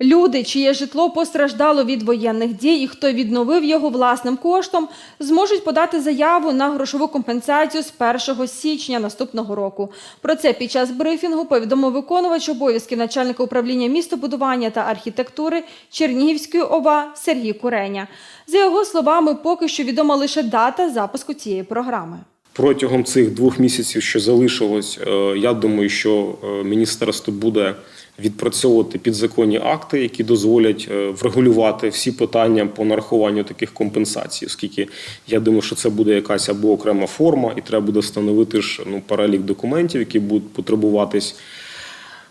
Люди, чиє житло постраждало від воєнних дій і хто відновив його власним коштом, зможуть подати заяву на грошову компенсацію з 1 січня наступного року. Про це під час брифінгу повідомив виконувач обов'язків начальника управління містобудування та архітектури Чернігівської ОВА Сергій Куреня. За його словами, поки що відома лише дата запуску цієї програми. Протягом цих двох місяців, що залишилось, е, я думаю, що е, міністерство буде відпрацьовувати підзаконні акти, які дозволять е, врегулювати всі питання по нарахуванню таких компенсацій, оскільки я думаю, що це буде якась або окрема форма, і треба буде встановити ж ну перелік документів, які будуть потребуватись.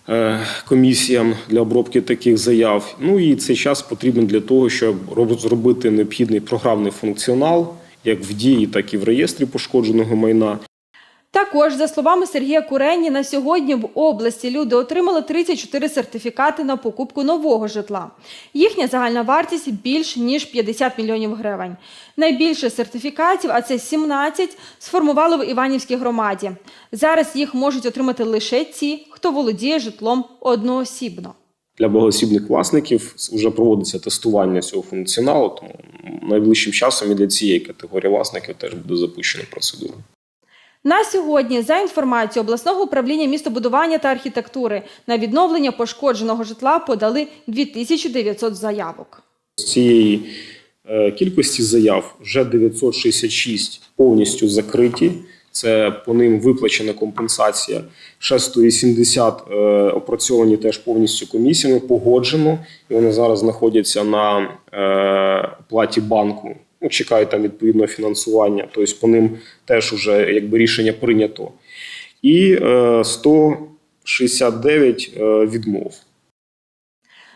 е, Комісіям для обробки таких заяв. Ну і цей час потрібен для того, щоб роб- зробити необхідний програмний функціонал, як в дії, так і в реєстрі пошкодженого майна. Також, за словами Сергія Курені, на сьогодні в області люди отримали 34 сертифікати на покупку нового житла. Їхня загальна вартість більш ніж 50 мільйонів гривень. Найбільше сертифікатів, а це 17, сформували в Іванівській громаді. Зараз їх можуть отримати лише ті, хто володіє житлом одноосібно. Для багатоосібних власників вже проводиться тестування цього функціоналу, тому найближчим часом і для цієї категорії власників теж буде запущена процедура. На сьогодні, за інформацією обласного управління містобудування та архітектури, на відновлення пошкодженого житла подали 2900 заявок. З цієї е, кількості заяв вже 966 повністю закриті. Це по ним виплачена компенсація. Ще 180 е, опрацьовані теж повністю комісіями, погоджено, і вони зараз знаходяться на е, платі банку. Ну, чекають там відповідного фінансування. Тобто по ним теж вже якби рішення прийнято. І е, 169 е, відмов.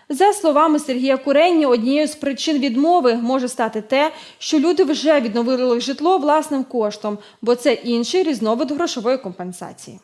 За словами Сергія Курені, однією з причин відмови може стати те, що люди вже відновили житло власним коштом, бо це інший різновид грошової компенсації.